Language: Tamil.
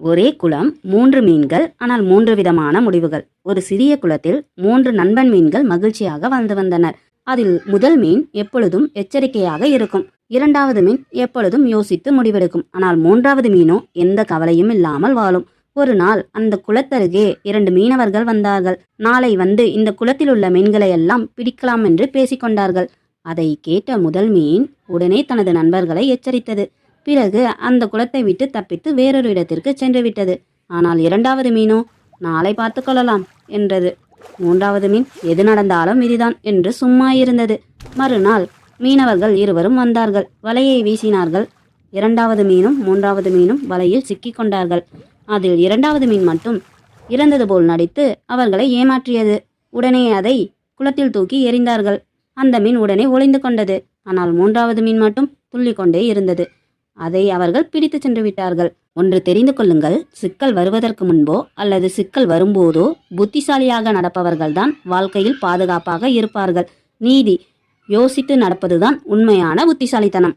ஒரே குளம் மூன்று மீன்கள் ஆனால் மூன்று விதமான முடிவுகள். ஒரு சிறிய குளத்தில் மூன்று நண்பன் மீன்கள் மகிழ்ச்சியாக வாழ்ந்து வந்தனர். அதில் முதல் மீன் எப்பொழுதும் எச்சரிக்கையாக இருக்கும். இரண்டாவது மீன் எப்பொழுதும் யோசித்து முடிவெடுக்கும். ஆனால் மூன்றாவது மீனோ எந்த கவலையும் இல்லாமல் வாழும். ஒரு நாள் அந்த குளத்தருகே இரண்டு மீனவர்கள் வந்தார்கள். நாளை வந்து இந்த குளத்தில் உள்ள மீன்களை எல்லாம் பிடிக்கலாம் என்று பேசிக்கொண்டார்கள். அதை கேட்ட முதல் மீன் உடனே தனது நண்பர்களை எச்சரித்தது. பிறகு அந்த குளத்தை விட்டு தப்பித்து வேறொரு இடத்திற்கு சென்று விட்டது ஆனால் இரண்டாவது மீனோ நாளை பார்த்து கொள்ளலாம் என்றது. மூன்றாவது மீன் எது நடந்தாலும் இதுதான் என்று சும்மா இருந்தது. மறுநாள் மீனவர்கள் இருவரும் வந்தார்கள். வலையை வீசினார்கள். இரண்டாவது மீனும் மூன்றாவது மீனும் வலையில் சிக்கிக் கொண்டார்கள். அதில் இரண்டாவது மீன் மட்டும் இறந்தது போல் நடித்து அவர்களை ஏமாற்றியது. உடனே அதை குளத்தில் தூக்கி எறிந்தார்கள். அந்த மீன் உடனே ஒளிந்து கொண்டது. ஆனால் மூன்றாவது மீன் மட்டும் துள்ளிக்கொண்டே இருந்தது. அதை அவர்கள் பிடித்து சென்று விட்டார்கள் ஒன்று தெரிந்து கொள்ளுங்கள் சிக்கல் வருவதற்கு முன்போ அல்லது சிக்கல் வரும்போதோ புத்திசாலியாக நடப்பவர்கள்தான் வாழ்க்கையில் பாதுகாப்பாக இருப்பார்கள். நீதி யோசித்து நடப்பதுதான் உண்மையான புத்திசாலித்தனம்.